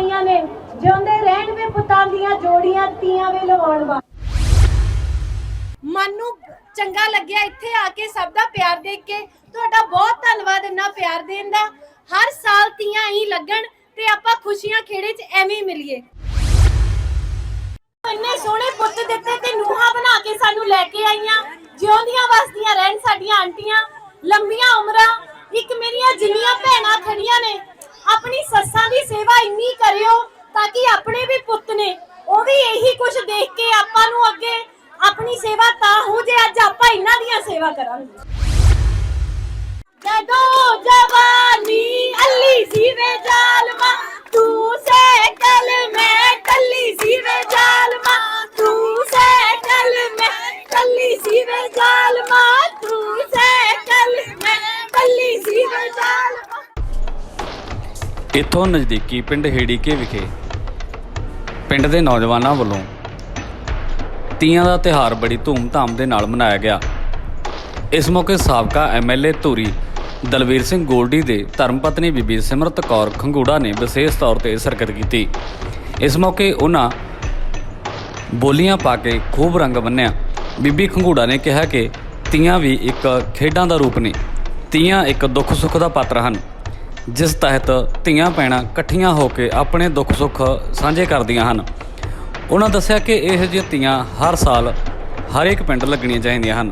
ਆਈਆਂ ਨੇ ਜਿਉਂਦੇ ਰਹਿਣ ਵੇ ਪੁੱਤਾਂ ਦੀਆਂ ਜੋੜੀਆਂ ਤੀਆਂ ਵੇ ਲਵਾਉਣ ਵਾ ਮਨ ਨੂੰ ਚੰਗਾ ਲੱਗਿਆ ਇੱਥੇ ਆ ਕੇ ਸਭ ਦਾ ਪਿਆਰ ਦੇਖ ਕੇ। ਤੁਹਾਡਾ ਬਹੁਤ ਧੰਨਵਾਦ ਇੰਨਾ ਪਿਆਰ ਦੇਣ ਦਾ। ਹਰ ਸਾਲ ਤੀਆਂ ਹੀ ਲੱਗਣ ਤੇ ਆਪਾਂ ਖੁਸ਼ੀਆਂ ਖੇੜੇ 'ਚ ਐਵੇਂ ਹੀ ਮਿਲੀਏ। ਇੰਨੇ ਸੋਹਣੇ ਪੁੱਤ ਦਿੱਤੇ ਤੇ ਨੂਹਾਂ ਬਣਾ ਕੇ ਸਾਨੂੰ ਲੈ ਕੇ ਆਈਆਂ। ਜਿਉਂਦੀਆਂ ਵਸਦੀਆਂ ਰਹਿਣ ਸਾਡੀਆਂ ਆਂਟੀਆਂ। ਲੰਬੀਆਂ ਉਮਰਾਂ, ਇੱਕ ਮੇਰੀਆਂ ਜਿੰਨੀਆਂ ਭੈਣਾਂ ਖੜੀਆਂ ਨੇ ਆਪਣੀ ਸੱਸਾਂ ਦੀ ਸੇਵਾ ਇੰਨੀ ਕਰਿਓ ਤਾਂ ਕਿ ਆਪਣੇ ਵੀ ਪੁੱਤ ਨੇ। ਉਹ ਵੀ ਇਹੀ ਕੁਝ ਦੇਖ ਕੇ ਆਪਾਂ ਨੂੰ ਅੱਗੇ ਆਪਣੀ ਸੇਵਾ ਤਾਂ ਹੋ ਜੇ, ਅੱਜ ਆਪਾਂ ਇਹਨਾਂ ਦੀਆਂ ਸੇਵਾ ਕਰਾਂਗੇ। ਜਦੋਂ ਜਵਾਨੀ ਅੱਲੀ ਸੀ ਜ਼ਾਲਮਾ, ਤੂੰ ਸੇ ਕਲ ਮੈਂ ਕੱਲੀ ਇੱਥੋਂ ਨਜ਼ਦੀਕੀ ਪਿੰਡ ਹੇੜੀਕੇ ਵਿਖੇ ਪਿੰਡ ਦੇ ਨੌਜਵਾਨਾਂ ਵੱਲੋਂ ਤੀਆਂ ਦਾ ਤਿਹਾਰ ਬੜੀ ਧੂਮ-ਧਾਮ ਦੇ ਨਾਲ ਮਨਾਇਆ ਗਿਆ। ਇਸ ਮੌਕੇ ਸਾਬਕਾ ਐਮਐਲਏ ਧੂਰੀ ਦਲਵੀਰ ਸਿੰਘ ਗੋਲਡੀ ਦੇ ਧਰਮਪਤਨੀ ਬੀਬੀ ਸਿਮਰਤ ਕੌਰ ਖੰਗੂੜਾ ਨੇ ਵਿਸ਼ੇਸ਼ ਤੌਰ ਤੇ ਸ਼ਿਰਕਤ ਕੀਤੀ। ਇਸ ਮੌਕੇ ਉਹਨਾਂ ਬੋਲੀਆਂ ਪਾ ਕੇ ਖੂਬ ਰੰਗ ਬੰਨਿਆ। ਬੀਬੀ ਖੰਗੂੜਾ ਨੇ ਕਿਹਾ ਕਿ ਤੀਆਂ ਵੀ ਇੱਕ ਖੇਡਾਂ ਦਾ ਰੂਪ ਨੇ। ਤੀਆਂ ਇੱਕ ਦੁੱਖ ਸੁੱਖ ਦਾ ਪਾਤਰ ਹਨ। ਜਿਸ ਤਹਿਤ ਧੀਆਂ ਭੈਣਾਂ ਇਕੱਠੀਆਂ ਹੋ ਕੇ ਆਪਣੇ ਦੁੱਖ ਸੁੱਖ ਸਾਂਝੇ ਕਰਦੀਆਂ ਹਨ। ਉਹਨਾਂ ਦੱਸਿਆ ਕਿ ਇਹ ਜਿਹੀਆਂ ਤੀਆਂ ਹਰ ਸਾਲ ਹਰੇਕ ਪਿੰਡ ਲੱਗਣੀਆਂ ਚਾਹੀਦੀਆਂ ਹਨ।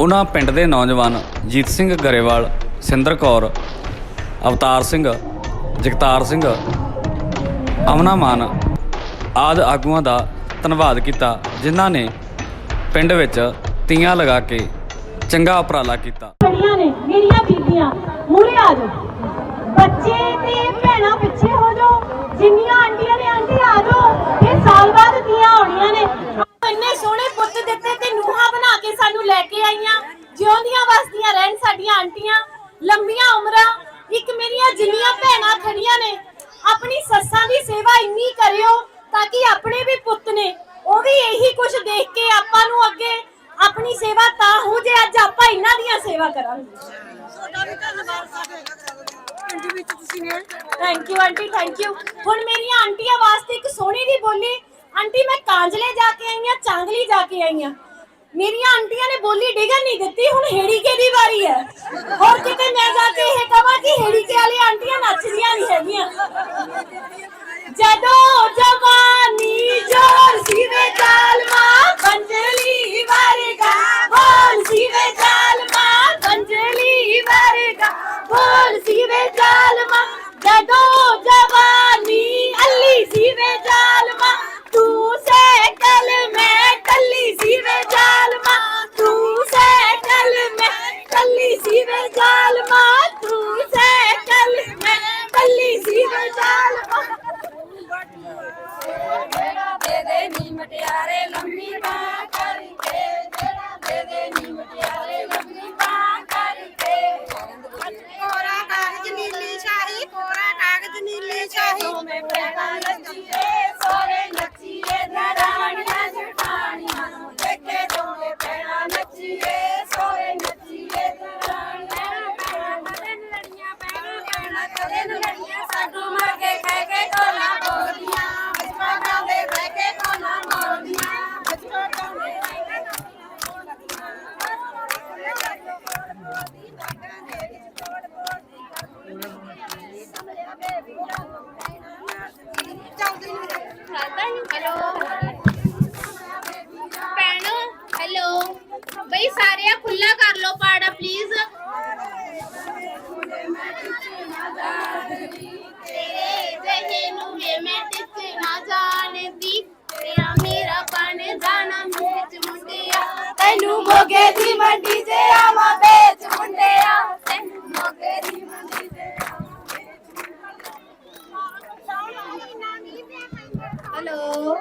ਉਹਨਾਂ ਪਿੰਡ ਦੇ ਨੌਜਵਾਨ ਜੀਤ ਸਿੰਘ ਗਰੇਵਾਲ, ਸਿੰਦਰ ਕੌਰ, ਅਵਤਾਰ ਸਿੰਘ, ਜਗਤਾਰ ਸਿੰਘ, ਅਮਨਾ ਮਾਨ ਆਦ ਆਗੂਆਂ ਦਾ ਧੰਨਵਾਦ ਕੀਤਾ, ਜਿਨ੍ਹਾਂ ਨੇ ਪਿੰਡ ਵਿੱਚ ਤੀਆਂ ਲਗਾ ਕੇ ਚੰਗਾ ਉਪਰਾਲਾ ਕੀਤਾ। ਮੇਰੀਆਂ ਬੀਬੀਆਂ ਮੂਰੇ ਆ ਜਾਓ। ਬੱਚੇ ਤੇ ਭੈਣਾਂ ਪਿੱਛੇ ਹੋ ਜਾਓ, ਜਿੰਨੀਆਂ ਆਂਟੀਆਂ ਨੇ ਆਂਟੀ ਆ ਜਾਓ ਇਹ ਸਾਲ ਬਾਅਦ ਤੀਆਂ ਆਉਣੀਆਂ ਨੇ। ਇੰਨੇ ਸੋਹਣੇ ਪੁੱਤ ਦਿੱਤੇ ਤੇ ਨੂਹਾਂ ਬਣਾ ਕੇ ਸਾਨੂੰ ਲੈ ਕੇ ਆਈਆਂ। ਜਿਉਂਦੀਆਂ ਵਸਦੀਆਂ ਰਹਿਣ ਸਾਡੀਆਂ ਆਂਟੀਆਂ, ਲੰਬੀਆਂ ਉਮਰਾਂ, ਇੱਕ ਮੇਰੀਆਂ ਜਿੰਨੀਆਂ ਭੈਣਾਂ ਖੜੀਆਂ ਨੇ। ਆਪਣੀ ਸੱਸਾਂ ਦੀ ਸੇਵਾ ਇੰਨੀ ਕਰਿਓ ਤਾਂ ਕਿ ਆਪਣੇ ਵੀ ਪੁੱਤ ਨੇ। ਉਹ ਵੀ ਇਹੀ ਕੁਝ ਦੇਖ ਕੇ ਆਪਾਂ ਨੂੰ ਅੱਗੇ ਆਪਣੀ ਸੇਵਾ ਤਾਂ ਹੋ ਜੇ, ਅੱਜ ਆਪਾਂ ਇਹਨਾਂ ਦੀਆਂ ਸੇਵਾ ਕਰਾਂਗੇ। ਤੁਹਾਡਾ ਵੀ ਧੰਨਵਾਦ ਸਾਡੇ। ਪਿੰਡ ਵਿੱਚ ਤੁਸੀਂ ਨੇ। Thank you aunty thank you ਹੁਣ ਮੇਰੀਆਂ ਆਂਟੀਆਂ ਵਾਸਤੇ ਇੱਕ ਸੋਹਣੀ ਦੀ ਬੋਲੀ, ਆਂਟੀ, ਮੈਂ ਕਾਂਜਲੇ ਜਾ ਕੇ ਆਈ ਹਾਂ ਚਾਂਗਲੀ ਜਾ ਕੇ ਆਈ ਹਾਂ ਮੇਰੀਆਂ ਆਂਟੀਆਂ ਨੇ ਬੋਲੀ ਡਿਗਣ ਨਹੀਂ ਦਿੱਤੀ, ਹੁਣ ਹੇੜੀਕੇ ਦੀ ਵਾਰੀ ਹੈ। ਹੋਰ ਕਿਤੇ ਮੈਂ ਜਾ ਕੇ ਇਹ ਕਹਾਂ ਕਿ ਹੇੜੀਕੇ ਵਾਲੀ ਆਂਟੀਆਂ ਨੱਚਦੀਆਂ ਨਹੀਂ ਹੈਗੀਆਂ। ਜਦੋਂ ਜਵਾਨੀ ਜੋਰ ਸੀਵੇ ਜ਼ਾਲਮਾ ਬੰਜਲੀ ਪੈਣਾ ਲੜੀਆਂ ਸਾਡੂ ਮਾਰ ਕੇ ਕਹਿ ਕੇ ਕੋਲਾ ਬੋਲਦੀਆਂ ਬਚਪਨਾ ਦੇ ਬਹਿ ਕੇ ਕੋਲਾ ਬੋਲਦੀਆਂ ਬਚਪਨਾ ਦੇ ਬਹਿ ਕੇ ਹੈਲੋ ਭੈਣੋ ਹੈਲੋ ਬਈ ਸਾਰਿਆਂ ਖੁੱਲਾ ਕਰ ਲਓ ਪਾੜਾ ਪਲੀਜ਼ ਤੇਰੇ ਜਹੇ ਨੂੰ ਵੇ ਮੈਂ ਟਿਕ ਨਾ ਜਾਣਦੀ ਤੇਰਾ ਮੇਰਾ ਬਣ ਜਾਣਾ ਵਿੱਚ ਮੁੰਡਿਆ ਤੈਨੂੰ ਮੋਗੇ ਦੀ ਮੰਡੀ ਤੇ ਆਵਾਂ ਵੇਚ ਮੁੰਡਿਆ ਤੈਨੂੰ ਮੋਗੇ ਦੀ ਮੰਡੀ ਤੇ ਹੈਲੋ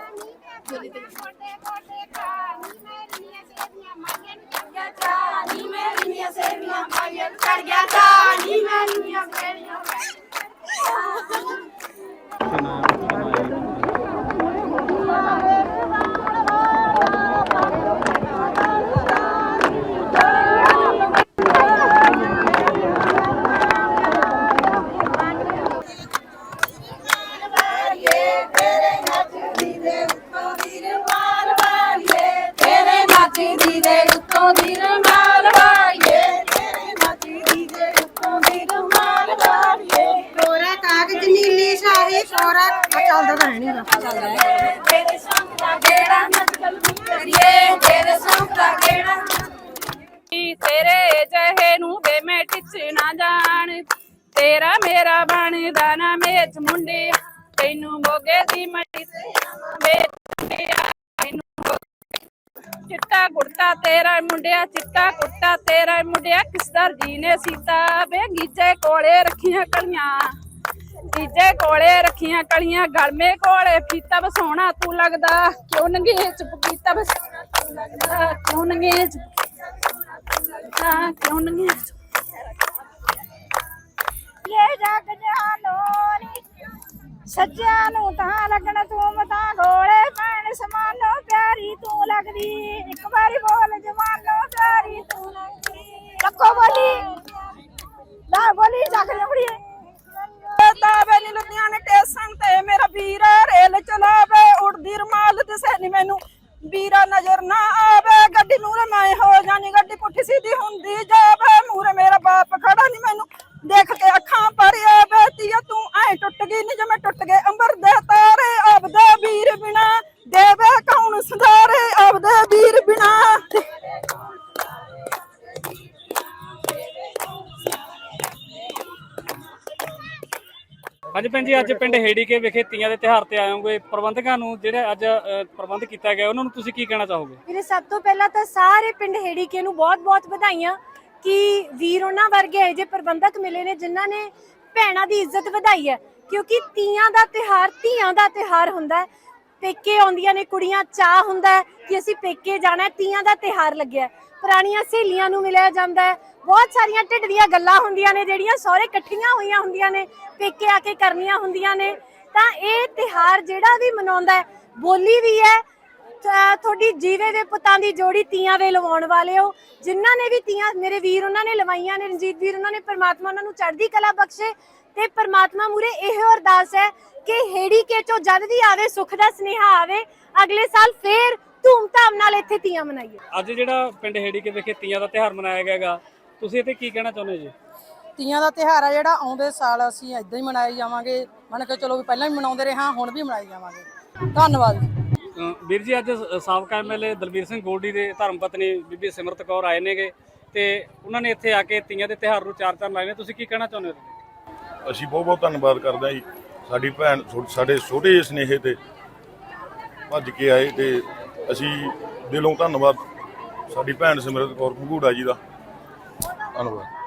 ਦੀ ਦੇ ਉੱਤੋਂ ਦੀ ਰਮਾਲ ਵਾਲੀਏ। ਤੇਰੇ ਨੱਚੀ ਦੀ ਦੇ ਉੱਤੋਂ ਦੀ ਰਮਾਲ ਵਾਲੀਏ ਕੋਰਾ ਕਾਗਜ਼ ਨੀਲੀ ਸ਼ਾਹੀ ਕੋਰਾ ਚੱਲਦਾ ਤਾਂ ਨਹੀਂ ਤੇਰੇ ਸੰਗ ਦਾ ਗੇੜਾ ਨੱਚਲ ਕਰੀਏ ਤੇਰੇ ਸੰਗ ਦਾ ਗੇੜਾ ਨੀ ਤੇਰੇ ਜਹੇ ਨੂੰ ਵੇ ਮੈਂ ਟਿਚ ਨਾ ਜਾਣ। ਤੇਰਾ ਮੇਰਾ ਬਣਦਾ ਨਾ ਮੇਚ ਮੁੰਡਿਆ। ਤੈਨੂੰ ਮੋਗੇ ਦੀ ਮੱਟੀ ਤੇ ਮੋਗੇ- ਚਿੱਟਾ ਕੁੜਤਾ ਤੇਰਾ ਮੁੰਡਿਆ, ਚਿੱਟਾ ਕੁੱਟਾ ਤੇਰਾ ਮੁੰਡਿਆ। ਕਿਸਦਰ ਜੀ ਨੇ ਸੀਤਾ? ਵੇ ਗੀਜੇ ਕੋਲੇ ਰੱਖੀਆਂ ਕਲੀਆਂ। ਗੀਜੇ ਕੋਲੇ ਰੱਖੀਆਂ ਕਲੀਆਂ। ਗਲਮੇ ਕੋਲੇ ਫੀਤਾ ਬਸੋਣਾ ਤੂੰ ਲੱਗਦਾ। ਕਿਉਂ ਨੰਗੇ ਚੁੱਪ ਕੀਤਾ ਬਸੋਣਾ ਤੂੰ ਲੱਗਦਾ? ਕਿਉਂ ਨੰਗੇ ਚੁੱਪ ਲੱਗਦਾ? ਕਿਉਂ ਨੰਗੇ ਇਹ ਜਗ ਜਾਨੋਨੀ ਸੱਜਿਆਂ ਨੂੰ ਤਾਂ ਲੱਗਣ ਤੂੰ ਮਤਾਂ ਗੋਲੇ ਪੈਣ। ਸਮਾਨੋ ਪਿਆਰੀ ਤੂੰ ਲੱਗਦੀ, ਇੱਕ ਵਾਰੀ ਬੋਲ ਜਵਾਨੋ ਪਿਆਰੀ ਤੂੰ ਲੱਗਦੀ। ਲੱਕੋ ਬੋਲੀ। ਲਾ ਬੋਲੀ ਜਗ ਜਬੜੀਏ ਤਾਵੇ ਨੀ ਲੁਧਿਆਣੇ ਟੇਸ਼ਨ ਤੇ, ਮੇਰਾ ਵੀਰ ਰੇਲ ਚਲਾਵੇ, ਉੜਦੀ ਰਮਾਲ ਦਿਸੇ ਨੀ ਮੈਨੂੰ। ਵੀਰਾ ਨਜ਼ਰ ਨਾ ਆਵੇ, ਗੱਡੀ ਨੂਰੇ ਮੈਂ ਹੋ ਜਾਣੀ ਗੱਡੀ ਪੁੱਠੀ ਸਿੱਧੀ ਹੁੰਦੀ ਜਾਵੇ। ਮੂਰੇ ਮੇਰਾ ਬਾਪ ਖੜਾ ਨੀ ਮੈਨੂੰ, ਦੇਖ ਕੇ ਅੱਖਾਂ ਪਰ ਆਵੇ ਤੀਆ ਤੂੰ ਐ ਟੁੱਟ ਗਈ ਨੀ ਜਿਵੇਂ ਟੁੱਟ ਗਏ ਅੰਬਰ ਦੇ ਤਾਰੇ। ਆਪਦੇ ਵੀਰ ਬਿਨਾ ਦੇਵੇ ਸੁਧਾਰੇ ਆਪਦੇ ਵੀਰ ਬਿਨਾ। ਹਾਂਜੀ ਭੈਣ ਜੀ ਅੱਜ ਪਿੰਡ ਹੇੜੀਕੇ ਵਿਖੇ ਤੀਆਂ ਦੇ ਤਿਹਾਰ ਤੇ ਆਏ ਹੋਗੇ। ਪ੍ਰਬੰਧਕਾਂ ਨੂੰ ਜਿਹੜੇ ਅੱਜ ਅ, ਪ੍ਰਬੰਧ ਕੀਤਾ ਗਿਆ ਉਹਨਾਂ ਨੂੰ ਤੁਸੀਂ ਕੀ ਕਹਿਣਾ ਚਾਹੋਗੇ? ਵੀਰੇ ਸਭ ਤੋਂ ਪਹਿਲਾਂ ਤਾਂ ਸਾਰੇ ਪਿੰਡ ਹੇੜੀਕੇ ਨੂੰ ਬਹੁਤ-ਬਹੁਤ ਵਧਾਈਆਂ ਕਿ ਵੀਰ ਉਹਨਾਂ ਵਰਗੇ ਇਹੋ ਜਿਹੇ ਪ੍ਰਬੰਧਕ ਮਿਲੇ ਨੇ ਜਿਨ੍ਹਾਂ ਨੇ ਭੈਣਾਂ ਦੀ ਇੱਜ਼ਤ ਵਧਾਈ ਹੈ। ਕਿਉਂਕਿ ਤੀਆਂ ਦਾ ਤਿਹਾਰ ਧੀਆਂ ਦਾ ਤਿਹਾਰ ਹੁੰਦਾ ਹੈ। ਪੇਕੇ ਆਉਂਦੀਆਂ ਨੇ, ਕੁੜੀਆਂ ਚਾਹ ਹੁੰਦਾ ਹੈ ਕਿ ਅਸੀਂ ਪੇਕੇ ਜਾਣਾ ਹੈ, ਤੀਆਂ ਦਾ ਤਿਹਾਰ ਲੱਗਿਆ ਹੈ। ਪੁਰਾਣੀਆਂ ਸਹੇਲੀਆਂ ਨੂੰ ਮਿਲਿਆ ਜਾਂਦਾ ਹੈ। ਬਹੁਤ ਸਾਰੀਆਂ ਢਿੱਡ ਦੀਆਂ ਗੱਲਾਂ ਹੁੰਦੀਆਂ ਨੇ, ਜਿਹੜੀਆਂ ਸਹੁਰੇ ਇਕੱਠੀਆਂ ਹੋਈਆਂ ਹੁੰਦੀਆਂ ਨੇ, ਪੇਕੇ ਆ ਕੇ ਕਰਨੀਆਂ ਹੁੰਦੀਆਂ ਨੇ। ਤਾਂ ਇਹ ਤਿਹਾਰ ਜਿਹੜਾ ਵੀ ਮਨਾਉਂਦਾ ਹੈ, ਬੋਲੀ ਵੀ ਹੈ, ਤਾਂ ਤੁਹਾਡੀ ਜੀਵੇ ਦੇ ਪੁੱਤਾਂ ਦੀ ਜੋੜੀ ਤੀਆਂ ਵੇ ਲਵਾਉਣ ਵਾਲੇ ਹੋ। ਜਿਨ੍ਹਾਂ ਨੇ ਵੀ ਤੀਆਂ, ਮੇਰੇ ਵੀਰ ਉਹਨਾਂ ਨੇ ਲਵਾਈਆਂ ਨੇ, ਰਣਜੀਤ ਵੀਰ ਉਹਨਾਂ ਨੇ, ਪਰਮਾਤਮਾ ਉਹਨਾਂ ਨੂੰ ਚੜ੍ਹਦੀ ਕਲਾ ਬਖਸ਼ੇ। ਤੇ ਪਰਮਾਤਮਾ ਮੂਰੇ ਇਹੋ ਅਰਦਾਸ ਹੈ ਕਿ ਹੇੜੀ ਕੇ ਚੋਂ ਜਦ ਵੀ ਆਵੇ ਸੁਖ ਦਾ ਸੁਨੇਹਾ ਆਵੇ ਅਗਲੇ ਸਾਲ ਫੇਰ ਧੂਮਧਾਮ ਨਾਲ ਇੱਥੇ ਤੀਆਂ ਮਨਾਈਏ। ਅੱਜ ਜਿਹੜਾ ਪਿੰਡ ਹੇੜੀਕੇ ਵਿਖੇ ਤੀਆਂ ਦਾ ਤਿਹਾਰ ਮਨਾਇਆ ਗਿਆਗਾ ਤੁਸੀਂ ਇੱਥੇ ਕੀ ਕਹਿਣਾ ਚਾਹੁੰਦੇ ਜੀ? ਤੀਆਂ ਦਾ ਤਿਉਹਾਰ ਆ ਜਿਹੜਾ ਆਉਂਦੇ ਸਾਲ ਅਸੀਂ ਇਦਾਂ ਹੀ ਮਨਾਈ ਜਾਵਾਂਗੇ। ਮੰਨ ਕੇ ਚਲੋ ਵੀ ਪਹਿਲਾਂ ਵੀ ਮਨਾਉਂਦੇ ਰਹੇ ਹਾਂ ਹੁਣ ਵੀ ਮਨਾਈ ਜਾਵਾਂਗੇ। ਧੰਨਵਾਦ। ਵੀਰ ਜੀ ਅੱਜ ਸਾਬਕਾ ਐਮਐਲਏ ਦਲਬੀਰ ਸਿੰਘ ਗੋਲਡੀ ਦੇ ਧਰਮ ਪਤਨੀ ਬੀਬੀ ਸਿਮਰਤ ਕੌਰ ਆਏ ਨੇਗੇ ਤੇ ਉਹਨਾਂ ਨੇ ਇੱਥੇ ਆ ਕੇ ਤੀਆਂ ਦੇ ਤਿਹਾਰ ਨੂੰ ਚਾਰ ਚਾਰ ਲਾਏ ਨੇ। ਤੁਸੀਂ ਕੀ ਕਹਿਣਾ ਚਾਹੁੰਦੇ ਹੋ? ਅਸੀਂ ਬਹੁਤ ਬਹੁਤ ਧੰਨਵਾਦ ਕਰਦੇ ਹਾਂ ਜੀ। ਸਾਡੀ ਭੈਣ ਛੋ- ਸਾਡੇ ਛੋਟੇ ਜਿਹੇ ਸਨੇਹੇ ਤੇ ਭੱਜ ਕੇ ਆਏ ਤੇ ਅਸੀਂ ਦਿਲੋਂ ਧੰਨਵਾਦ। ਸਾਡੀ ਭੈਣ ਸਿਮਰਤ ਕੌਰ ਘੂੜਾ ਜੀ ਦਾ। ਧੰਨਵਾਦ।